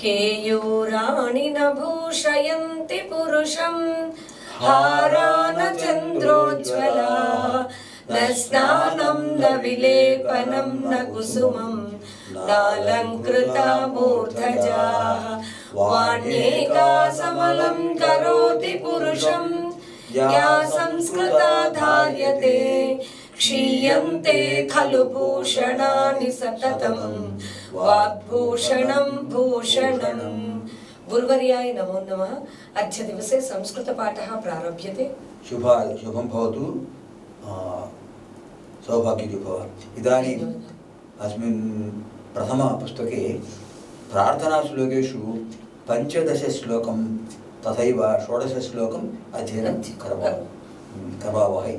केयूराणि न भूषयन्ति पुरुषम्। हारा न चन्द्रोज्ज्वला न स्नानं, न विलेपनं, न कुसुमं नालङ्कृता मूर्धजाः वाण्येका समलं करोति पुरुषं या संस्कृता धार्यते, क्षीयन्ते खलु भूषणानि सततं వాగ్భూషణం భూషణం గురువర్యాయ నమో నమ అద్య దివసే సంస్కృతపాఠ ప్రారంభ్యతే శుభ శుభం భవతు सौभाग्यजु भव इदानीम् अस्मिन् प्रथमपुस्तके प्रार्थनाश्लोकेषु पञ्चदशश्लोकं तथैव षोडशश्लोकम् अध्ययनं करवावः करवावहै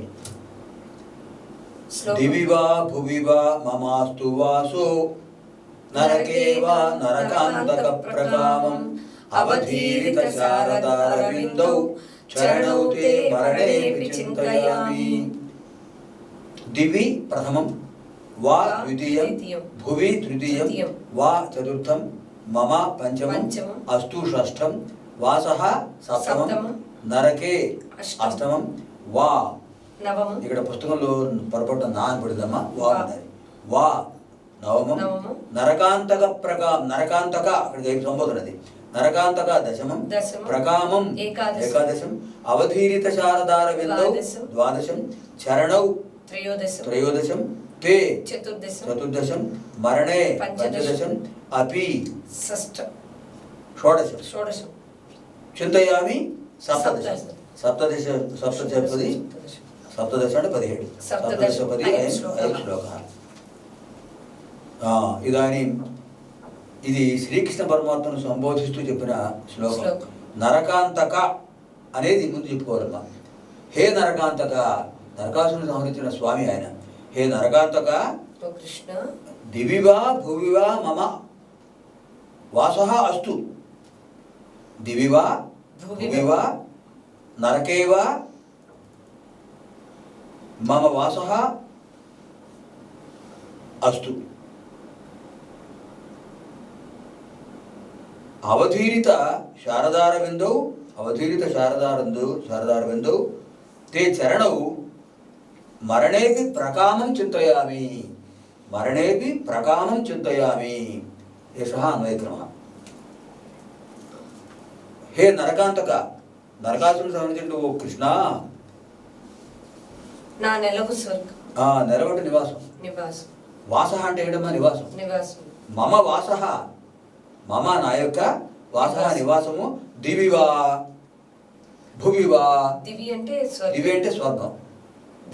दिवि वा भुवि वा ममास्तु वासो నరకేవ నరకాంతక ప్రకామం అవధీరిత శారదారవిందౌ చరణౌ తే మరణేపి చింతయామి దివి ప్రథమం వా ద్వితీయం భువి తృతీయం వా చతుర్థం మమ పంచమం అస్తు షష్ఠం వాసః సప్తమం నరకే అష్టమం వా ఇక్కడ పుస్తకంలో పొరపాటు నా అని పడుదమ్మా వా వా నవమం. నరకాంతక ప్రకా నరకాంతక అక్కడ ఏం సంబోధనది నరకాంతక దశమం. ప్రకామం ఏకాదశం. అవధీరిత శారదార విందౌ ద్వాదశం. చరణౌ త్రయోదశం త్రయోదశం తే చతుర్దశం చతుర్దశం మరణే పంచదశం. అపి షష్ఠం షోడశం షోడశం చింతయామి సప్తదశ సప్తదశ. సప్తదశ సప్తదశం. అంటే పదిహేడు సప్తదశ సప్తదశపది అయం అయం ఇదాनीं ఇది శ్రీకృష్ణ పరమాత్మను సంబోధిస్తూ చెప్పిన శ్లోకం. నరకాంతక అనేది ముందు చెప్పుకోవాలమ్మా. హే నరకాంతక నరకాసుని సంహరించిన స్వామి ఆయన. హే నరకాంతక కృష్ణ. దివివా భువివా మమ. వాసః అస్తు. దివివా. భువివా నరకేవా మమ వాసః అస్తు. అవధీరిత శారదారవిందౌ అవధీరిత శారదారందు శారదారవిందౌ తే చరణౌ మరణేపి ప్రకామం చింతయామి మరణేపి ప్రకామం చింతయామి యశ అన్వయక్రమ హే నరకాంతక నరకాసుని సంబంధించిన ఓ కృష్ణ. నా నెలవు స్వర్గం. ఆ నెలవంటి నివాసం. నివాసం. వాస అంటే ఏంటమ్మా నివాసం? నివాసం. మమ వాస మమ నా యొక్క వాస నివాసము దివివా భువివా. దివి అంటే దివి అంటే స్వర్గం.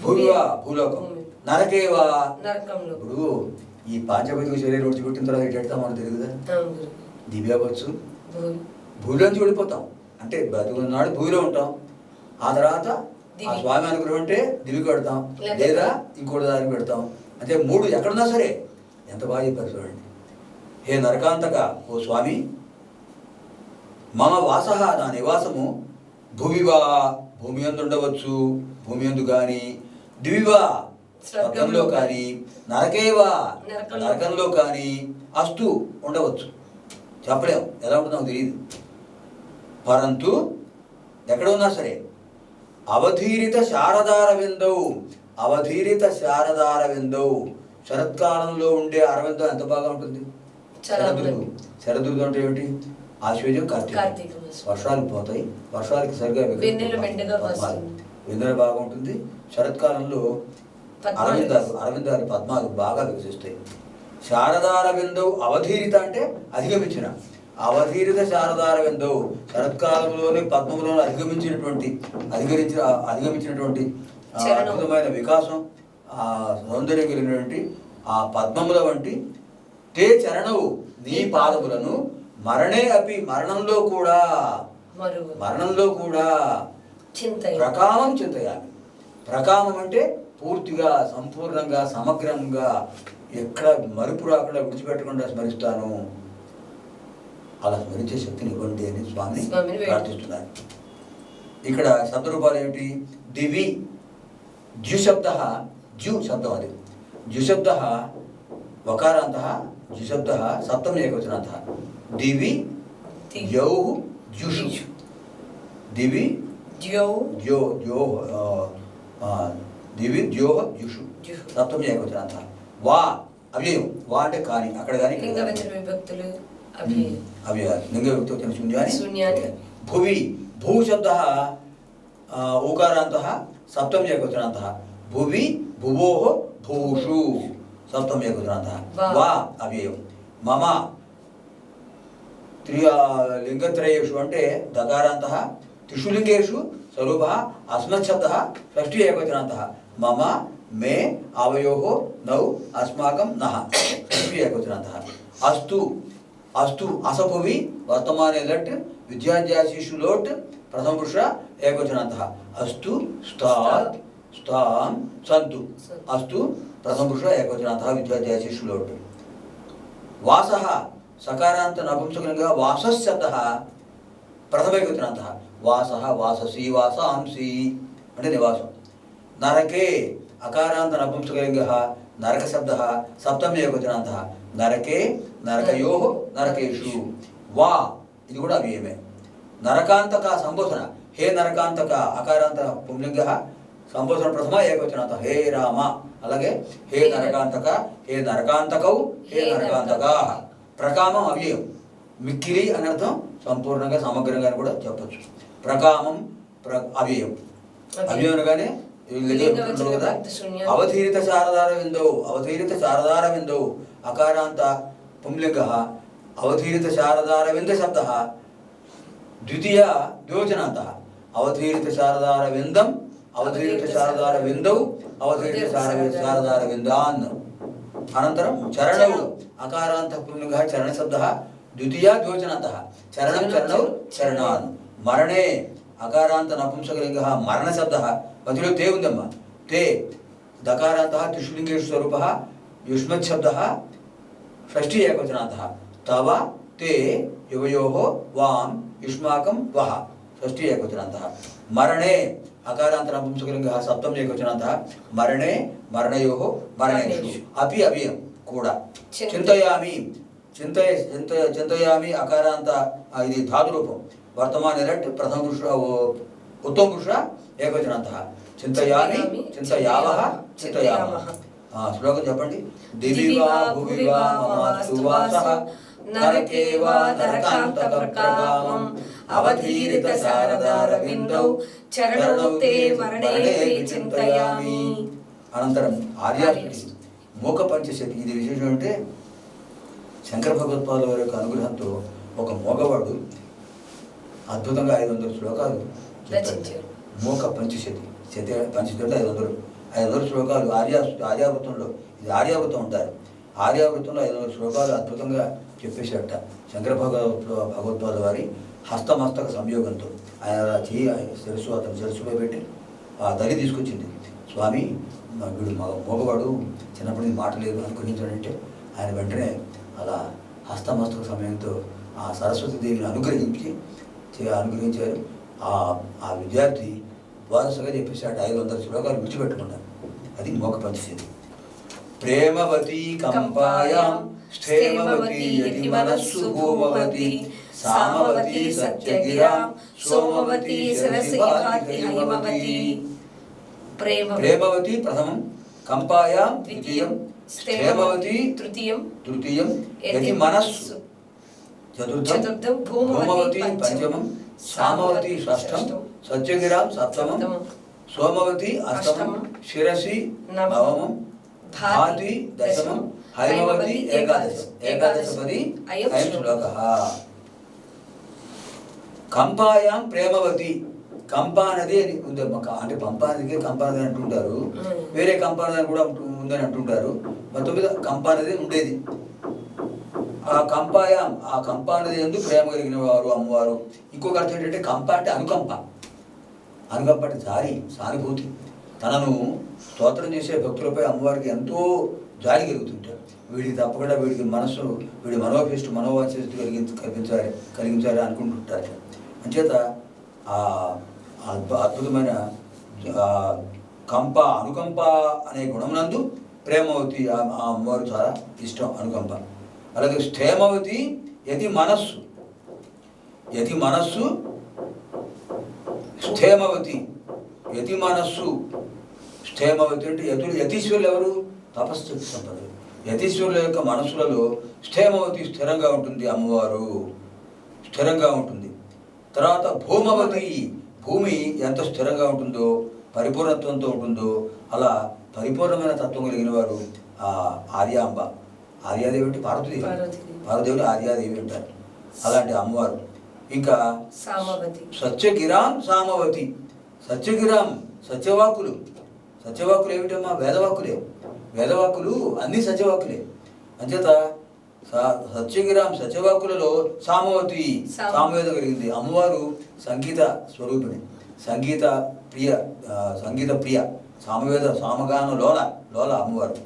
భూమివా భూలోకం. నరకేవా? నరకంలో. ఇప్పుడు ఈ పాంచభౌతిక శరీరం విడిచిపెట్టిన తర్వాత ఎటు వెళ్తాం మనకు తెలియదు. దివ్య అవ్వచ్చు. భూమి. భూమిలోంచి వెళ్ళిపోతాం. అంటే బతుకున్నాడు భూమిలో ఉంటాం. ఆ తర్వాత ఆ దివి. స్వామి అనుగ్రహం అంటే దివికి పెడతాం లేదా- లేదా ఇంకోటి దానికి పెడతాం. అంటే మూడు ఎక్కడున్నా సరే ఎంత బాగా చెప్పారు చూడండి. హే నరకాంతక ఓ స్వామి! మమ వాస నా నివాసము. భూమివా భూమి అందు ఉండవచ్చు భూమి అందు కానీ దివివా స్వర్గంలో కానీ. నరకేవా నరకంలో. కానీ. అస్తు ఉండవచ్చు. చెప్పలేం. ఎలా ఉంటుందో నాకు తెలియదు పరంతు ఎక్కడ ఉన్నా సరే అవధీరిత శారదార విందౌ అవధీరిత శారదార విందౌ శరత్కాలంలో ఉండే అరవిందం ఎంత బాగా ఉంటుంది? బాగుంది. శరదృతువు అంటే ఏమిటి ఆశ్వేజం కార్తీకం. వర్షాలు పోతాయి వర్షాలకి సరిగా. వెన్నెల మెండుగా పద్మాలు. వస్తుంది. వెన్నెల బాగా ఉంటుంది శరత్కాలంలో అరవిందాలు. అరవిందాలు పద్మాలు బాగా వికసిస్తాయి శారదార బిందవు అవధీరిత అంటే అధిగమించిన అవధీరిత శారదార బిందవు శరత్కాలంలోని పద్మములను అధిగమించినటువంటి అధిగరించిన అధిగమించినటువంటి. అద్భుతమైన వికాసం ఆ సౌందర్యం కలిగినటువంటి ఆ పద్మముల వంటి తే చరణవు నీ పాదములను మరణే అపి మరణంలో కూడా. మరణంలో కూడా. చింతయ ప్రకామం చింతయాలి ప్రకామం అంటే పూర్తిగా సంపూర్ణంగా సమగ్రంగా ఎక్కడ మరుపు రాకుండా విడిచిపెట్టకుండా స్మరిస్తాను. అలా స్మరించే శక్తిని ఇవ్వండి అని వేడు- ప్రార్థిస్తున్నారు. ఇక్కడ శబ్దరూపాలు ఏమిటి? దివి ద్యుశబ్ద ద్యు శబ్దం అది. ద్యుశబ్ద వకారాంత ద్యుశబ్ద సప్తమి ఏకవచనాంత దివి ది- ద్యౌః ద్యుషు ద్యుషు. దివి ద్యౌ ద్యో ద్యో ఆ, ఆ, దివి ద్యోహ ద్యుషు ద్యుషు. సప్తమి ఏకవచనాంత వా అవ్యయం వా అంటే కాని అక్కడ కానీ ఇక్కడ లింగ కానీ. వచన విభక్తులు అవి అవి లింగ విభక్తి శూన్యాన్ని శూన్యాన్ని. భువి భూ శబ్ద ఊకారాంత సప్తమి ఏకవచనాంత భువి భువో భూషు సప్తమి ఏకవచనాంత వా. అవ్యయం. మమ. త్రి లింగత్రయేషు అంటే దకారాంత త్రిషు లింగేషు స్వరూప అస్మత్ శబ్ద షష్ఠి ఏకవచనాంత. మమ మే అవయో నౌ అస్మాకం నః. షష్ఠి ఏకవచనాంత. అస్తు. అస్తు అసభువి వర్తమానే లట్ విద్యాధ్యాశిషు లోట్ ప్రథమ పురుష ఏకవచనాంత. అస్తు స్తాత్ స్తాం సంతు అస్తు ప్రథమ పురుష ఏకవచనాంత విద్యాధ్యాశిషు లోట్ వాస సకారాంత నపుంసకలింగ వాసశబ్ద ప్రథమైకృతనంత వాస వాససి వాసాంసి అంటే నివాసం నరకే అకారాంత నపుంసకలింగ నరక శబ్ద సప్తమి ఏకవచనాంత నరకే నరకయో నరకేషు వా ఇది కూడా అవ్యయమే నరకాంతక సంబోధన హే నరకాంతక అకారాంత పుంలింగ సంబోధన ప్రథమ ఏకవచనాంత హే రామ. అలాగే హే నరకాంతక హే నరకాంతకౌ హే నరకాంతకా. ప్రకామం అవ్యయం. మిక్కిలి అని అర్థం సంపూర్ణంగా సమగ్రంగా కూడా చెప్పచ్చు. ప్రకామం ప్ర అవ్యయం. అవ్యయం అనగానే కదా. అవధీరిత శారదార విందౌ అవధీరిత శారదార విందౌ అకారాంత పుంలింగ అవధీరిత శారదార వింద శబ్ద ద్వితీయ ద్యోజనాంత అవధీరిత శారదార విందం అవధీరిత శారదార విందౌ అవధీరిత శార- శారదార విందాన్ అనంతరం చరణౌ అకారాంత పుంలింగ చరణ శబ్ద ద్వితీయ ద్యోజనాంత చరణం చరణౌ చరణాన్ మరణే అకారాంత నపుంసకలింగ మరణ శబ్ద మధ్యలో తే ఉందమ్మా తే దకారాంత త్రిషులింగేషు స్వరూప యుష్మత్ శబ్ద షష్ఠీ ఏకవచనాంత తవ తే యువయో వాం యుష్మాకం వహ షష్ఠీ ఏకవచనాంత మరణే అకారాంత నపుంసకలింగ సప్తం ఏకవచనాంత మరణే మరణయో మరణేషు. అపి అవ్యయం కూడా. చింత- చింతయామి. చింతయ చింత చింతయామి అకారాంత ఇది ధాతు రూపం వర్తమాన ఎలట్ ప్రథమ పురుష ఉత్తమ పురుష ఏకవచనాంత చింతయామి చింతయావహ చింతయామః. శ్లోకం చెప్పండి? దివి వా భువి వా మమాస్తు వాసః నరకే వా నరకాంతక ప్రకామం అవధీరిత శారదార విందౌ చరణౌ తే మరణేపి చింతయామి. అనంతరం ఆర్యాస్పతి మూక పంచశతి ఇది విశేషం అంటే శంకర భగవత్పాదుల వారి యొక్క అనుగ్రహంతో ఒక మోగవాడు అద్భుతంగా ఐదు వందల శ్లోకాలు. మూక పంచశతి శతి పంచశతి ఐదు వందలు. ఐదు వందల శ్లోకాలు ఆర్యా ఆర్యావృతంలో. ఇది ఆర్యావృతం ఉంటారు ఆర్యావృతంలో ఐదు వందల శ్లోకాలు అద్భుతంగా చెప్పేశాడట శంకర భగవత్ భగవత్పాద వారి హస్తమస్తక సంయోగంతో ఆయన అలా చేయి ఆయన శిరస్సు అతని శిరస్సులో పెట్టి ఆ తల్లి తీసుకొచ్చింది. స్వామి వీడు మగ మగవాడు చిన్నప్పటి నుంచి మాట లేదు అనుగ్రహించాడంటే ఆయన వెంటనే అలా హస్తమస్తక సమయంతో ఆ సరస్వతి దేవిని అనుగ్రహించి అనుగ్రహించారు. ఆ ఆ విద్యార్థి వారసుగా చెప్పేశాడు ఐదు వందల శ్లోకాలు విడిచిపెట్టుకున్నారు. అది మోక పంచశతి ప్రేమవతి కంపాయాం స్థేమవతి యతి మనస్సు భూమవతి. సామవతి సత్యగిరాం సోమవతి శిరసి భాతి హైమవతి. ప్రేమ ప్రేమవతి ప్రథమం కంపాయాం ద్వితీయం స్థేమవతి తృతీయం తృతీయం యతి మనస్సు. చతుర్థం చతుర్థం భూమవతి పంచమం, సామవతి షష్టం సత్యగిరాం సప్తమం సోమవతి అష్టమం శిరసి నవమం, భాతి దశమం హైమవతి ఏకాదశం. ఏకాదశపది అయం అయం శ్లోకః. కంపాయాం ప్రేమవతి. కంపా నది అని ఉందమ్మా క- అంటే పంపా నదికి కంపా నది అంటుంటారు. వేరే కంపా నది అని కూడా ఉందని అంటుంటారు. మొత్తం మీద కంపా నది ఉండేది. ఆ కంపాయాం ఆ కంపా నది ఎందు ప్రేమ కలిగిన వారు అమ్మవారు. ఇంకొక అర్థం ఏంటంటే కంప అంటే అనుకంప. అనుకంప అంటే జారి సానుభూతి. తనను స్తోత్రం చేసే భక్తులపై అమ్మవారికి ఎంతో జాలి కలుగుతుంటారు. వీడికి తప్పకుండా వీడికి మనస్సు వీడి మనోభిష్టు కలిగించ కల్పించాలి కలిగించాలి అనుకుంటుంటారు. అంచేత ఆ అద్భుతమైన కంప అనుకంప అనే గుణమునందు ప్రేమవతి ఆ ఆ అమ్మవారు చాలా ఇష్టం అనుకంప. అలాగే స్థేమవతి యది మనస్సు. యతి మనస్సు స్థేమవతి యతి మనస్సు. స్థేమవతి అంటే యతులు యతీశ్వరులు ఎవరు? తపస్సు సంపదలు. యతీశ్వరుల యొక్క మనస్సులలో స్థేమవతి స్థిరంగా ఉంటుంది అమ్మవారు. స్థిరంగా ఉంటుంది. తర్వాత భూమవతి భూమి ఎంత స్థిరంగా ఉంటుందో పరిపూర్ణత్వంతో ఉంటుందో అలా పరిపూర్ణమైన తత్వం కలిగిన వారు ఆ ఆర్యాంబ. ఆర్యాదేవి అంటే పార్వతీదేవి. పార్వదేవుడు ఆర్యాదేవి అంటారు. అలాంటి అమ్మవారు. ఇంకా సామవతి. సత్యగిరాం సామవతి. సత్యగిరాం సత్యవాకులు. సత్యవాకులు ఏమిటమ్మా? వేదవాకులే. వేదవాకులు అన్ని సత్యవాకులే. అంచేత సత్యగిరాం సత్యవాకులలో సామవతి సామ- సామవేద కలిగింది. అమ్మవారు సంగీత స్వరూపిణి. సంగీత ప్రియ సంగీత ప్రియ సామవేద సామగాన లోల లోల అమ్మవారు.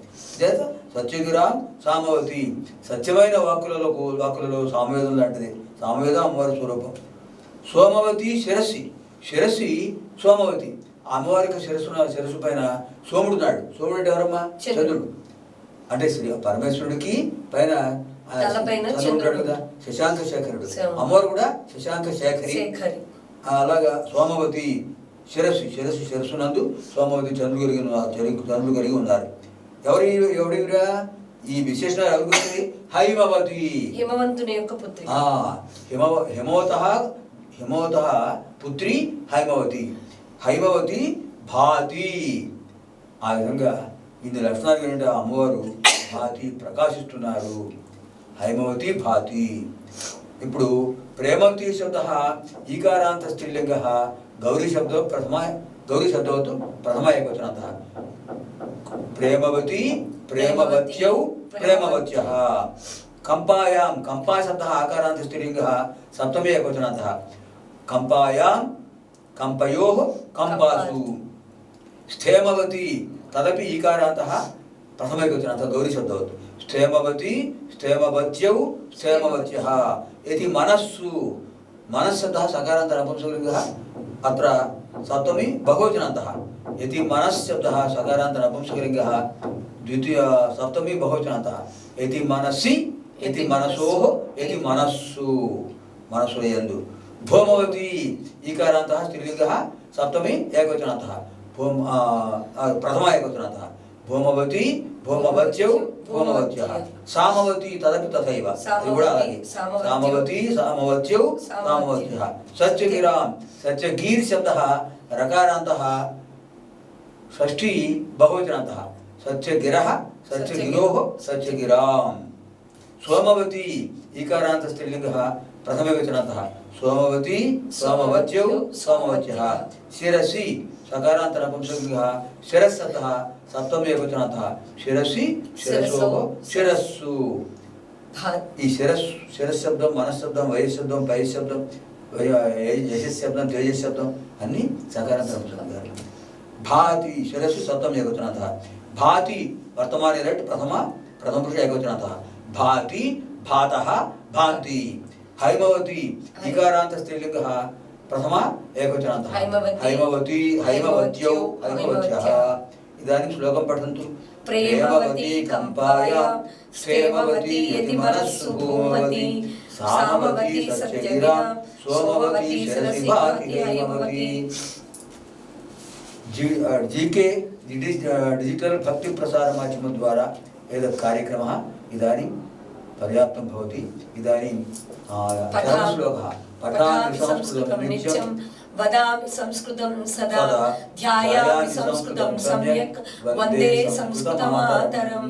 చేత సత్యగిరాం సామవతి. సత్యమైన వాక్కులలో వాక్కులలో సామవేదం లాంటిది. సామవేదం అమ్మవారి స్వరూపం. సోమవతి శిరస్సి. శిరస్సి సోమవతి. అమ్మవారికి శిరస్సు శిరస్సు పైన సోముడు నాడు సోముడు అంటే ఎవరమ్మా? చంద్రుడు. అంటే శ్రీ పరమేశ్వరుడికి పైన ఉంటాడు. కదా శశాంక శేఖరుడు. అమ్మవారు కూడా శశాంక శేఖరి. అలాగా సోమవతి శిరస్సు శిరస్సు శిరస్సు నందు సోమవతి చంద్రుడు కలిగి ఉన్న- చరి- చంద్రుడు కలిగి ఉన్నారు. ఎవరి ఎవడివిరా ఈ విశేషణ ఎవరి గురించి హైమవతి. హిమవంతుని యొక్క పుత్రి. ఆ, హిమవ హిమవత హిమవత పుత్రి హైమవతి. హైమవతి భాతి. ఆ విధంగా ఇన్ని లక్షణాలు ఏంటంటే అమ్మవారు భాతి ప్రకాశిస్తున్నారు. హైమవతి భాతి. ఇప్పుడు ప్రేమవతి శబ్ద ఈకారాంత స్త్రీలింగ గౌరీ శబ్దం ప్రథమ గౌరీ శబ్దవతు ప్రథమ ఏకవచనంత ప్రేమవతి ప్రేమవత్యౌ ప్రేమవత్య. కంపాయాం కంపా శబ్ద ఆకారాంత స్త్రీలింగ సప్తమే ఏకవచనంత కంపాయాం కంపయో కంపాసు. స్థేమవతి తదపి ఈకారాంత ప్రథమైకవచనంత గౌరీ శబ్దవతు స్థేమవతి స్థేమవత్యౌ స్థేమవత్య ఇది మనస్సు మనశ్శబ్ద సకారాంత నపుంసకలింగ అత్ర సప్తమి బహువచనంత ఇది మనశ్శబ్ద సకారాంత నపుంసకలింగ ద్వితీయ సప్తమి బహువచనంత ఇది మనస్సి ఇది మనసో ఇది మనస్సు మనస్సు యందు భూమవతి ఈకారాంత స్త్రీలింగ సప్తమి ఏకవచనంత భూమ ఆ, ఆ, ప్రథమ ఏకవచనంత భూమవతి భూమవత్యౌ భూమవత్య సామవతి తదపి తథైవ అది కూడా అలాగే సామవతి, సామవతి సామవత్యౌ సామవత్య. సామవత్య సత్యగిరాం సత్యగీర్ శబ్ద రకారాంత షష్ఠీ బహువచనంత సత్యగిర సత్యగిరో సత్యగిరాం సోమవతి ఈకారాంత స్త్రీలింగ ప్రథమవచనంత సోమవతి సోమవత్యౌ సోమవత్య శిరసి సకారాంత నపుంసకలింగ శిరస్సత సప్తమేకవచనంత శిరసి శిరసో శిరస్సు భాత్ ఈ శిరస్సు శిరశబ్దం మనశ్శబ్దం వయశబ్దం పైశబ్దం యశశబ్దం తేజశబ్దం అన్ని సకారాంత నపుంసకలింగాలు భాతి శిరస్సు సప్తం ఏకవచనంత భాతి వర్తమానే రైట్ ప్రథమ ప్రథమ పురుష ఏకవచనంత భాతి భాత భాంతి హైమవతి ఇకారాంత స్త్రీలింగ प्रथमा एकवचनातः हैमवती हैमवत्यः इदानीं श्लोकं पठन्तु। प्रेमवती कम्पाय। सामवती सत्यगिरा सोमवती जी के डिजिटल भक्ति प्रसार माध्यम द्वारा एतत् कार्यक्रमः इदानीं पर्याप्तं भवति। इदानीं श्लोकः वंदे संस्कृत नित्यं सदा ध्यायामि संस्कृतं सम्यक् वंदे संस्कृतमातरम्।